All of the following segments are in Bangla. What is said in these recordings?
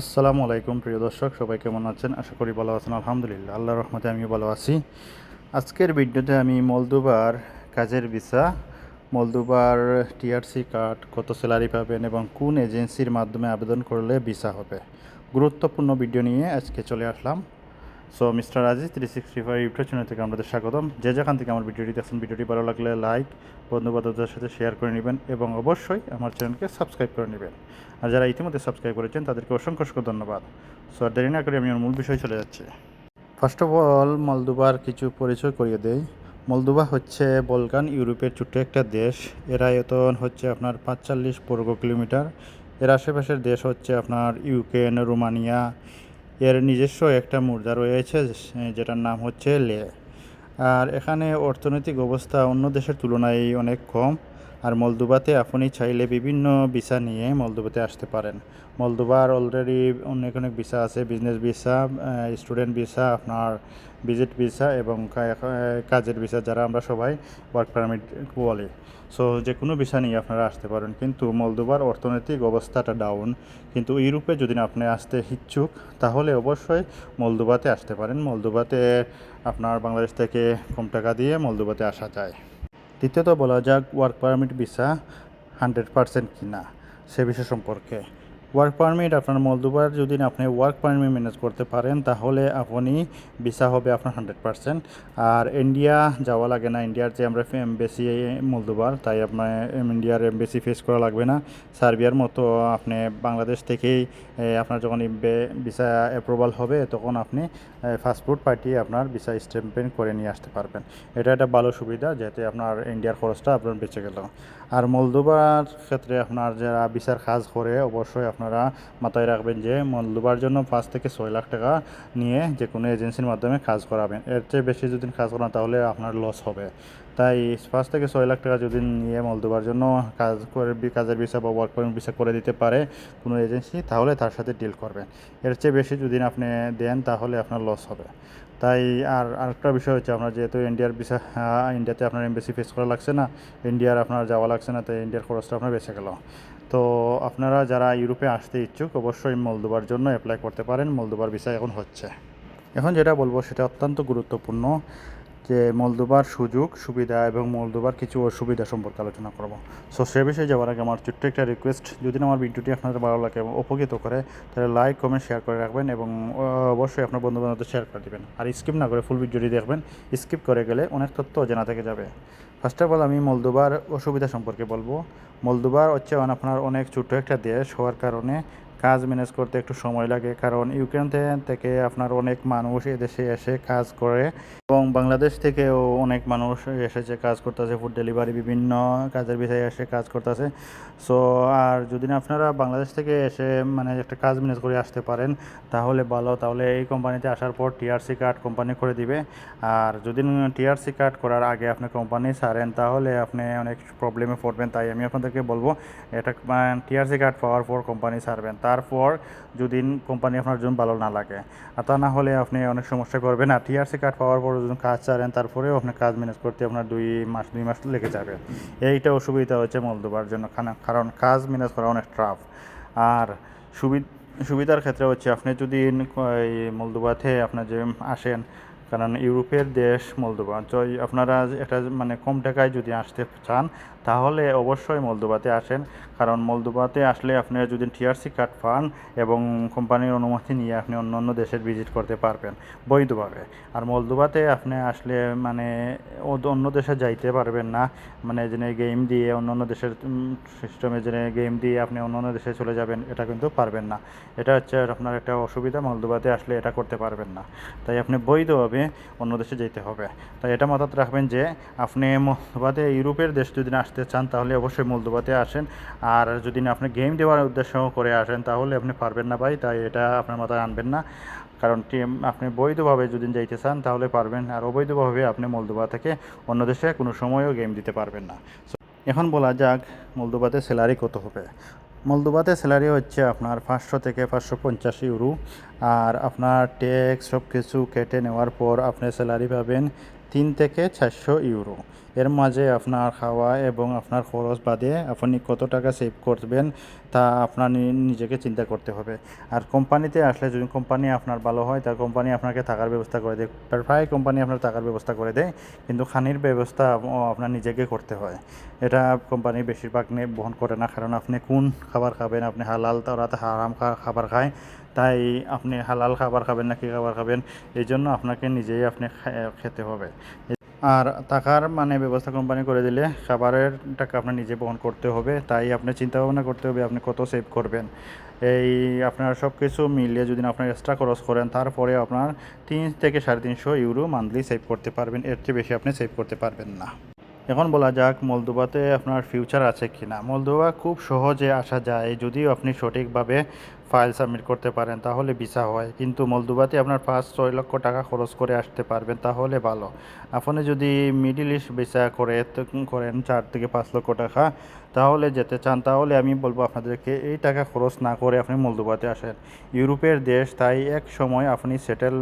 আসসালামু আলাইকুম, প্রিয় দর্শক, সবাই কেমন আছেন? আশা করি ভালো আছেন, আলহামদুলিল্লাহ। আল্লাহ রহমতে আমিও ভালো আছি। আজকের ভিডিওতে আমি মলদুবার কাজের ভিসা মলদুবার টিআরসি কার্ড কত স্যালারি পাবেন এবং কোন এজেন্সির মাধ্যমে আবেদন করলে ভিসা হবে। গুরুত্বপূর্ণ ভিডিও নিয়ে আজকে চলে আসলাম। So mister Aziz three sixty five YouTube channel থেকে আমাদের স্বাগতম। যে যেখান থেকে আমার ভিডিওটি দেখছেন, ভিডিওটি ভালো লাগলে লাইক বন্ধু বান্ধবদের সাথে শেয়ার করে নেবেন এবং অবশ্যই আমার চ্যানেলকে সাবস্ক্রাইব করে নেবেন। আর যারা ইতিমধ্যে সাবস্ক্রাইব করেছেন, তাদেরকে অসংখ্য অসংখ্য ধন্যবাদ। সো আর দেরি না করে আমি আমার মূল বিষয় চলে যাচ্ছি। ফার্স্ট অফ অল মলদুবার কিছু পরিচয় করিয়ে দেই। মলদুবা হচ্ছে বলকান ইউরোপের ছোট্ট একটা দেশ। এর আয়তন হচ্ছে আপনার পাঁচচল্লিশ বর্গ কিলোমিটার। এর আশেপাশের দেশ হচ্ছে আপনার ইউক্রেন রোমানিয়া এর নিজস্ব একটা মুদ্রা রয়েছে যেটার নাম হচ্ছে লে। আর এখানে অর্থনৈতিক অবস্থা অন্য দেশের তুলনায় অনেক কম। আর মলদোবাতে আপনি চাইলে বিভিন্ন ভিসা নিয়ে মলদোবাতে আসতে পারেন। মলদোবার অলরেডি অনেক অনেক ভিসা আছে বিজনেস ভিসা স্টুডেন্ট ভিসা, আপনার ভিজিট ভিসা এবং কাজের ভিসা, যারা আমরা সবাই ওয়ার্ক পারমিট বলি। সো যে কোনো ভিসা নিয়ে আপনারা আসতে পারেন। কিন্তু মলদোবার অর্থনৈতিক অবস্থাটা ডাউন কিন্তু ইউরোপে যদি আপনি আসতে ইচ্ছুক, তাহলে অবশ্যই মলদোবাতে আসতে পারেন। মলদোবাতে আপনার বাংলাদেশ থেকে কম টাকা দিয়ে মলদোবাতে আসা যায়। দ্বিতীয়ত বলা যাক work permit visa hundred percent কিনা সে বিষয় সম্পর্কে। ওয়ার্ক পারমিট আপনার মলদুবার যদি আপনি ওয়ার্ক পারমিট ম্যানেজ করতে পারেন, তাহলে আপনি ভিসা হবে আপনার হান্ড্রেড পার্সেন্ট আর ইন্ডিয়া যাওয়া লাগে না। ইন্ডিয়ার যে আমরা এমবেসি মলদুবার তাই আপনার ইন্ডিয়ার এমবেসি ফেস করা লাগবে না। সার্বিয়ার মতো আপনি বাংলাদেশ থেকেই আপনার যখন ভিসা অ্যাপ্রুভাল হবে, তখন আপনি ফাস্টফুড পাঠিয়ে আপনার ভিসা স্ট্যাম্পেন করে নিয়ে আসতে পারবেন। এটা একটা ভালো সুবিধা, যাতে আপনার ইন্ডিয়ার খরচটা আপনার বেঁচে গেল। আর মলদোবার ক্ষেত্রে আপনার যারা বিচার কাজ করে, অবশ্যই আপনারা মাথায় রাখবেন যে মলদোবার জন্য পাঁচ থেকে ছয় লাখ টাকা নিয়ে যে কোনো এজেন্সির মাধ্যমে কাজ করাবেন। এর চেয়ে বেশি যদি কাজ করান, তাহলে আপনার লস হবে। তাই পাঁচ থেকে ছয় লাখ টাকা যদি নিয়ে মলদোবার জন্য কাজ করে, কাজের ভিসা বা ওয়ার্ক পারমিট ভিসা করে দিতে পারে কোনো এজেন্সি তাহলে তার সাথে ডিল করবেন এর চেয়ে বেশি যদি আপনি দেন, তাহলে আপনার লস হবে। তাই আর আরেকটা বিষয় হচ্ছে আপনার যেহেতু ইন্ডিয়ার ভিসা ইন্ডিয়াতে আপনার এমবেসি ফেস করা লাগছে না ইন্ডিয়ার আপনার যাওয়া লাগছে না, তাই ইন্ডিয়ার খরচটা আপনার বেঁচে গেল। তো আপনারা যারা ইউরোপে আসতে ইচ্ছুক, অবশ্যই মলদোবার জন্য অ্যাপ্লাই করতে পারেন। মলদোবার ভিসা এখন হচ্ছে। এখন যেটা বলব, সেটা অত্যন্ত গুরুত্বপূর্ণ। যে মলদোবার সুযোগ, সুবিধা এবং মলদোবার কিছু অসুবিধা সম্পর্কে আলোচনা করব। সো সে বিষয়ে যাওয়ার আগে আমার ছোট্ট একটা রিকোয়েস্ট যদি আমার ভিডিওটি আপনাদের ভালো লাগে এবং উপকৃত করে, তাহলে লাইক কমেন্ট শেয়ার করে রাখবেন এবং অবশ্যই আপনার বন্ধু বান্ধবদের শেয়ার করে দেবেন। আর স্কিপ না করে ফুল ভিডিওটি দেখবেন স্কিপ করে গেলে অনেক তথ্য জানা থেকে যাবে। ফার্স্ট অফ অল আমি মলদোবার অসুবিধা সম্পর্কে বলব। মলদোবার হচ্ছে আপনার অনেক ছোট একটা দেশ, হওয়ার কারণে কাজ ম্যানেজ করতে একটু সময় লাগে। কারণ ইউক্রেন থেকে আপনার অনেক মানুষ এদেশে এসে কাজ করে এবং বাংলাদেশ থেকেও অনেক মানুষ এসেছে কাজ করতেছে ফুড ডেলিভারি বিভিন্ন কাজের বিষয়ে এসে কাজ করতেছে। সো আর যদি আপনারা বাংলাদেশ থেকে এসে মানে একটা কাজ ম্যানেজ করে আসতে পারেন, তাহলে ভালো। তাহলে এই কোম্পানিতে আসার পর টিআরসি কার্ড কোম্পানি করে দিবে। আর যদি টিআরসি কার্ড করার আগে আপনি কোম্পানি ছাড়েন, তাহলে আপনি অনেক প্রবলেমে পড়বেন। তাই আমি আপনাদেরকে বলব, এটা টিআরসি কার্ড পাওয়ার পর কোম্পানি ছাড়বেন। তারপর যদি কোম্পানি আপনার জন্য ভালো না লাগে। আর তা না হলে আপনি অনেক সমস্যা করবেন। আর টিআরসি কার্ড পাওয়ার পর যদি কাজ ছাড়েন, তারপরেও আপনার কাজ ম্যানেজ করতে আপনার দুই মাস দুই মাস লেগে যাবে। এইটা অসুবিধা হচ্ছে মলদোবার জন্য। কারণ কাজ ম্যানেজ করা অনেক টাফ আর সুবিধা সুবিধার ক্ষেত্রে হচ্ছে আপনি যদি মলদোবাতে আপনার যে আসেন কারণ ইউরোপের দেশ মলদোবা এই আপনারা একটা মানে কম টাকায় যদি আসতে চান, তাহলে অবশ্যই মলদোবাতে আসেন। কারণ মলদোবাতে আসলে আপনি যদি টিআরসি কার্ড পান এবং কোম্পানির অনুমতি নিয়ে আপনি অন্য অন্য দেশের ভিজিট করতে পারবেন বৈধভাবে। আর মলদোবাতে আপনি আসলে মানে অন্য দেশে যাইতে পারবেন না। মানে যে গেম দিয়ে অন্য অন্য দেশের সিস্টেমে যে গেম দিয়ে আপনি অন্য অন্য দেশে চলে যাবেন, এটা কিন্তু পারবেন না। এটা হচ্ছে আপনার একটা অসুবিধা মলদোবাতে আসলে এটা করতে পারবেন না। তাই আপনি বৈধভাবে অন্য দেশে যেতে হবে। তাই এটা মাথায় রাখবেন যে, আপনি মলদোবাতে ইউরোপের দেশ যদি আসতে চান, তাহলে অবশ্যই মলদোবাতে আসেন। আর যদি না আপনি গেম দেওয়ার উদ্দেশ্য করে আসেন, তাহলে আপনি পারবেন না ভাই। তাই এটা আপনার মাথায় আনবেন না। কারণ টিম, আপনি বৈধভাবে যদি যাইতে চান, তাহলে পারবেন। আর অবৈধভাবে আপনি মলদোবা থেকে অন্য দেশে কোনো সময়ও গেম দিতে পারবেন না। এখন বলা যাক মলদোবাতে স্যালারি কত হবে? মলদোবাতে স্যালারি হচ্ছে আপনার পাঁচশো থেকে পাঁচশো পঞ্চাশ ইউরো। আর আপনার ট্যাক্স সব কিছু কেটে নেওয়ার পর আপনি স্যালারি পাবেন তিন থেকে চারশো ইউরো। এর মাঝে আপনার খাওয়া এবং আপনার খরচ বাদে আপনি কত টাকা সেভ করবেন তা আপনার নিজেকে চিন্তা করতে হবে। আর কোম্পানিতে আসলে যদি কোম্পানি আপনার ভালো হয়, তা কোম্পানি আপনাকে থাকার ব্যবস্থা করে দেয়। প্রায় কোম্পানি আপনার থাকার ব্যবস্থা করে দেয়, কিন্তু খানির ব্যবস্থা আপনার নিজেকে করতে হয়। এটা কোম্পানি বেশিরভাগ নিয়ে বহন করে না, কারণ আপনি কোন খাবার খাবেন, আপনি হালাল তারা হারাম খাবার খায়, তাই আপনি হালাল খাবার খাবেন না কি খাবার খাবেন, এই জন্য আপনাকে নিজেই আপনি খেতে হবে। আর টাকার মানে ব্যবস্থা কোম্পানি করে দিলে খাবারের টাকা আপনার নিজে বহন করতে হবে, তাই আপনি চিন্তা ভাবনা করতে হবে আপনি কত সেভ করবেন। এই আপনার সব কিছু মিলিয়ে যদি আপনার এক্সট্রা খরচ করেন, তারপরে আপনার তিন থেকে সাড়ে তিনশো ইউরো মান্থলি সেভ করতে পারবেন, এর চেয়ে বেশি আপনি সেভ করতে পারবেন না। এখন বলা যাক মলদোবাতে আপনার ফিউচার আছে কি না মলদোবা খুব সহজে আসা যায়, যদিও আপনি সঠিকভাবে ফাইল সাবমিট করতে পারেন, তাহলে ভিসা হয়। কিন্তু মলদুবাতে আপনার পাঁচ, ছয় লক্ষ টাকা খরচ করে আসতে পারবেন, তাহলে ভালো। আপনি যদি মিডিল ইস্ট ভিসা করে করেন চার থেকে পাঁচ লক্ষ টাকা, তাহলে যেতে চান, তাহলে আমি বলব আপনাদেরকে এই টাকা খরচ না করে আপনি মলদুবাতে আসেন। ইউরোপের দেশ, তাই এক সময় আপনি সেটেল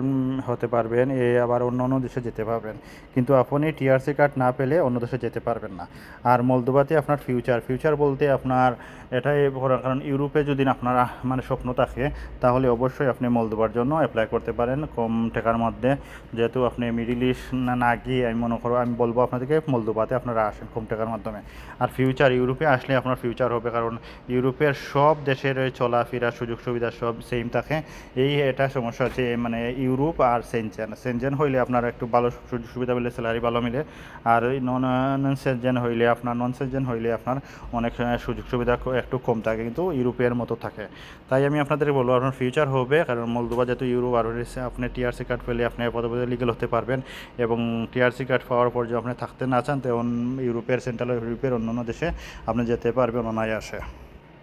হতে পারবেন, এ আবার অন্য অন্য দেশে যেতে পারবেন। কিন্তু আপনি টিআরসি কার্ড না পেলে অন্য দেশে যেতে পারবেন না। আর মলদুবাতে আপনার ফিউচার ফিউচার বলতে আপনার এটাই কারণ, ইউরোপে যদি আপনার মানে স্বপ্ন থাকে, তাহলে অবশ্যই আপনি মলদোবার জন্য অ্যাপ্লাই করতে পারেন। কম টাকার মধ্যে যেহেতু আপনি মিডিল ইস্ট না গিয়ে আমি মনে করো, আমি বলব আপনাদেরকে মলদোবাতে আপনারা আসেন কম টাকার মাধ্যমে। আর ফিউচার ইউরোপে আসলে আপনার ফিউচার হবে, কারণ ইউরোপের সব দেশের চলাফেরা, সুযোগ সুবিধা সব সেম থাকে। এই এটা সমস্যা হচ্ছে মানে ইউরোপ আর সেনজেন সেনজেন হইলে আপনার একটু ভালো সুযোগ সুবিধা মিলে স্যালারি ভালো মিলে। আর নন নন সেনজেন হইলে আপনার নন সেনজেন হইলে আপনার অনেক, সুযোগ সুবিধা একটু কম থাকে, কিন্তু ইউরোপের মতো থাকে। তাই আমি আপনাদের বলব আপনার ফিউচার হবে। কারণ মলদোবা যেহেতু ইউরোপ আর আপনি টিআরসি কার্ড পেলে আপনি পদে পদে লিগেল হতে পারবেন। এবং টিআরসি কার্ড পাওয়ার পর যদি আপনি থাকতে না চান তখন ইউরোপের সেন্ট্রাল ইউরোপের অন্যান্য দেশে আপনি যেতে পারবেন অনায়াসে।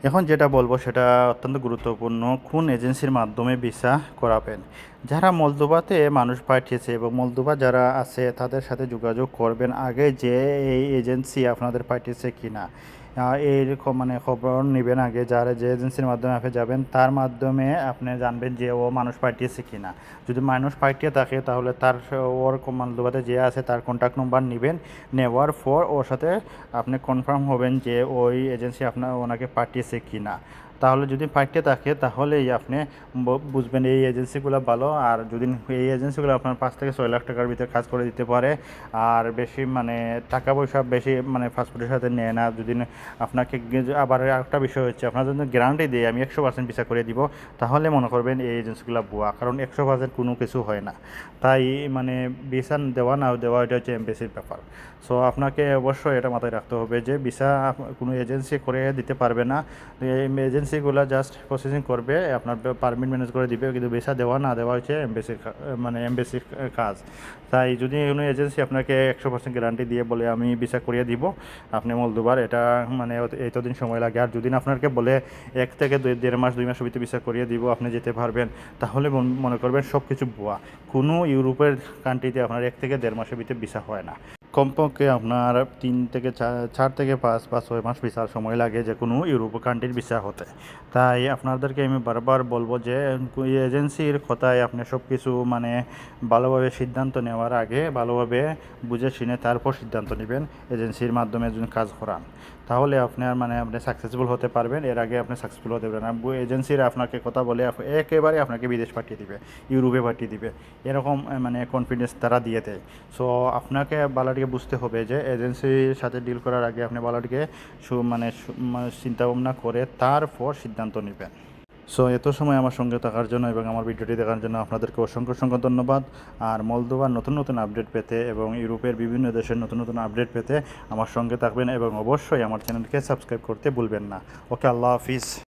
এখন যেটা বলব সেটা অত্যন্ত গুরুত্বপূর্ণ কোন এজেন্সির মাধ্যমে ভিসা করাবেন? যারা মলদোবাতে মানুষ পাঠিয়েছে এবং মলদোবা যারা আছে তাদের সাথে যোগাযোগ করবেন আগে যে এই এজেন্সি আপনাদের পাঠিয়েছে কিনা। আহ, এইরকম মানে খবর নেবেন আগে, যারা যে এজেন্সির মাধ্যমে আপনি যাবেন, তার মাধ্যমে আপনি জানবেন যে ও মানুষ পাঠিয়েছে কি না যদি মানুষ পাঠিয়ে থাকে, তাহলে তার ওর মলদোবাতে যে আছে, তার কন্ট্যাক্ট নম্বর নেবেন। নেওয়ার পর ওর সাথে আপনি কনফার্ম হবেন যে ওই এজেন্সি আপনার, ওনাকে পাঠিয়েছে কি না তাহলে যদি পাঠিয়ে থাকে, তাহলেই আপনি বুঝবেন এই এজেন্সিগুলো ভালো। আর যদি এই এজেন্সিগুলো আপনার পাঁচ থেকে ছয় লাখ টাকার ভিতরে কাজ করে দিতে পারে, আর বেশি মানে টাকা পয়সা বেশি মানে পাসপোর্টের সাথে নেয় না। যদি আপনাকে আবার একটা বিষয় হচ্ছে, আপনার জন্য গ্যারান্টি দিয়ে আমি একশো পার্সেন্ট ভিসা করে দিব, তাহলে মনে করবেন এই এজেন্সিগুলো ভুয়া, কারণ একশো পার্সেন্ট কোনো কিছু হয় না। তাই মানে ভিসা দেওয়া না দেওয়া, এটা হচ্ছে এমবেসির ব্যাপার। সো আপনাকে অবশ্যই এটা মাথায় রাখতে হবে যে, ভিসা কোনো এজেন্সি করে দিতে পারবে না। এই এজেন্সিগুলো জাস্ট প্রসেসিং করবে, আপনার পারমিট ম্যানেজ করে দিবে, কিন্তু ভিসা দেওয়া না দেওয়া হচ্ছে এমবেসির মানে এমবেসির কাজ। তাই যদি কোনো এজেন্সি আপনাকে একশো পার্সেন্ট গ্যারান্টি দিয়ে বলে, আমি ভিসা করিয়ে দিব, আপনি মলদুবার এটা মানে এতদিন সময় লাগে। আর যদি আপনাকে বলে, এক থেকে দুই দেড় মাস, দুই মাসের ভিতরে ভিসা করিয়ে দিব, আপনি যেতে পারবেন, তাহলে মন- মনে করবেন সব কিছু ভুয়া। কোনো ইউরোপের কান্ট্রিতে আপনার এক থেকে দেড় মাসের ভিতরে ভিসা হয় না। কমপক্ষে আপনার তিন থেকে চার থেকে পাঁচ বা ছয় মাস ভিসার সময় লাগে যে কোনো ইউরোপ কান্ট্রির ভিসা হতে। তাই আপনাদেরকে আমি বারবার বলব যে এজেন্সির কথায় আপনি সব কিছু মানে ভালোভাবে সিদ্ধান্ত নেওয়ার আগে ভালোভাবে বুঝে শুনে তারপর সিদ্ধান্ত নেবেন, এজেন্সির মাধ্যমে যদি কাজ করান। তাহলে আপনার মানে আপনি সাকসেসফুল হতে পারবেন, এর আগে আপনি সাকসেসফুল হতে পারবেন এজেন্সিরা আপনাকে কথা বলে একেবারে আপনাকে বিদেশ পাঠিয়ে দিবে, ইউরোপে পাঠিয়ে দিবে। এরকম মানে কনফিডেন্স তারা দিয়ে দেয়। সো আপনাকে বালাটিকে বুঝতে হবে যে এজেন্সির সাথে ডিল করার আগে আপনি মানে সু- মানে চিন্তা ভাবনা করে তারপর সিদ্ধান্ত নেবেন। সো এত সময় আমার সঙ্গে থাকার জন্য এবং আমার ভিডিওটি দেখার জন্য আপনাদেরকে অসংখ্য অসংখ্য ধন্যবাদ। আর মলদোবার নতুন নতুন আপডেট পেতে এবং ইউরোপের বিভিন্ন দেশের নতুন নতুন আপডেট পেতে আমার সঙ্গে থাকবেন এবং অবশ্যই আমার চ্যানেলকে সাবস্ক্রাইব করতে ভুলবেন না। ওকে আল্লাহ হাফিজ।